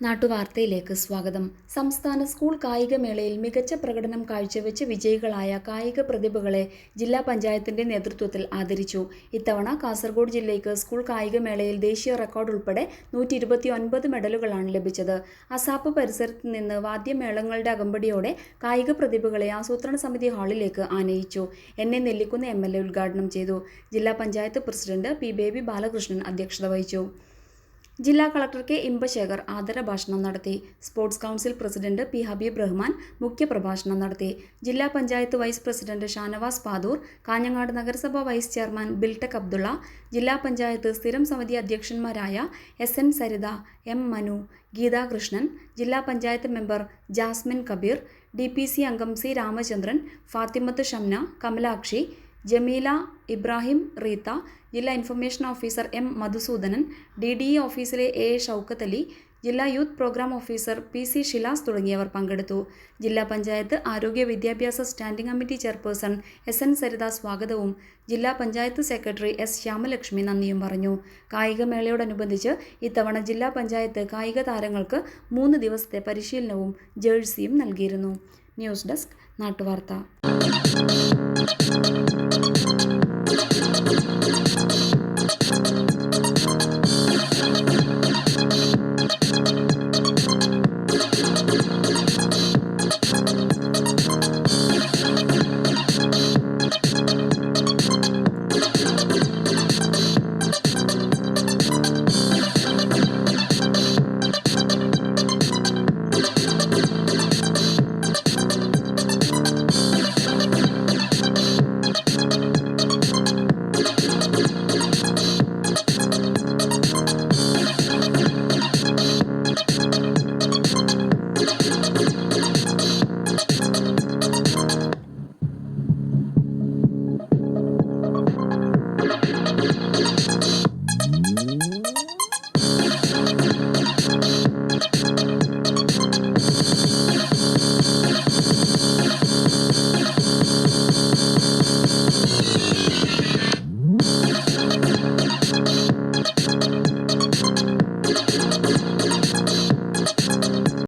നാട്ടുവാർത്തയിലേക്ക് സ്വാഗതം. സംസ്ഥാന സ്കൂൾ കായികമേളയിൽ മികച്ച പ്രകടനം കാഴ്ചവെച്ച് വിജയികളായ കായിക പ്രതിഭകളെ ജില്ലാ പഞ്ചായത്തിന്റെ നേതൃത്വത്തിൽ ആദരിച്ചു. ഇത്തവണ കാസർഗോഡ് ജില്ലയ്ക്ക് സ്കൂൾ കായികമേളയിൽ ദേശീയ റെക്കോർഡ് ഉൾപ്പെടെ നൂറ്റി ഇരുപത്തി ഒൻപത് മെഡലുകളാണ് ലഭിച്ചത്. അസാപ്പ് പരിസരത്ത് നിന്ന് വാദ്യമേളങ്ങളുടെ അകമ്പടിയോടെ കായിക പ്രതിഭകളെ ആസൂത്രണ സമിതി ഹാളിലേക്ക് ആനയിച്ചു. എൻ എ നെല്ലിക്കുന്ന് എ ഉദ്ഘാടനം ചെയ്തു. ജില്ലാ panchayat president P baby Balakrishnan അധ്യക്ഷത വഹിച്ചു. ജില്ലാ കളക്ടർ കെ ഇമ്പശേഖർ ആദര ഭാഷണം നടത്തി. Sports council president P Habib Rahman മുഖ്യപ്രഭാഷണം നടത്തി. ജില്ലാ പഞ്ചായത്ത് വൈസ് പ്രസിഡന്റ് ഷാനവാസ് പാദൂർ കാഞ്ഞങ്ങാട് നഗരസഭ വൈസ് ചെയർമാൻ ബിൽടെക് അബ്ദുള്ള ജില്ലാ പഞ്ചായത്ത് സ്ഥിരം സമിതി അധ്യക്ഷന്മാരായ S N Saritha M Manu Geethakrishnan ജില്ലാ panchayat member Jasmin Kabeer D P C അംഗം സി രാമചന്ദ്രൻ ഫാത്തിമത്ത് ഷംന കമലാക്ഷി ജമീല ഇബ്രാഹിം റീത്ത ജില്ലാ information officer M Madhusoodanan D D E ഓഫീസിലെ എ ഷൗക്കത്ത് അലി ജില്ലാ youth programme officer P C Shilas തുടങ്ങിയവർ പങ്കെടുത്തു. ജില്ലാ പഞ്ചായത്ത് ആരോഗ്യ വിദ്യാഭ്യാസ standing committee chairperson S N Saritha സ്വാഗതവും ജില്ലാ പഞ്ചായത്ത് സെക്രട്ടറി എസ് ശ്യാമലക്ഷ്മി നന്ദിയും പറഞ്ഞു. കായികമേളയോടനുബന്ധിച്ച് ഇത്തവണ ജില്ലാ പഞ്ചായത്ത് കായിക താരങ്ങൾക്ക് മൂന്ന് ദിവസത്തെ പരിശീലനവും ജേഴ്സിയും നൽകിയിരുന്നു. News desk നാട്ടുവാർത്ത Thank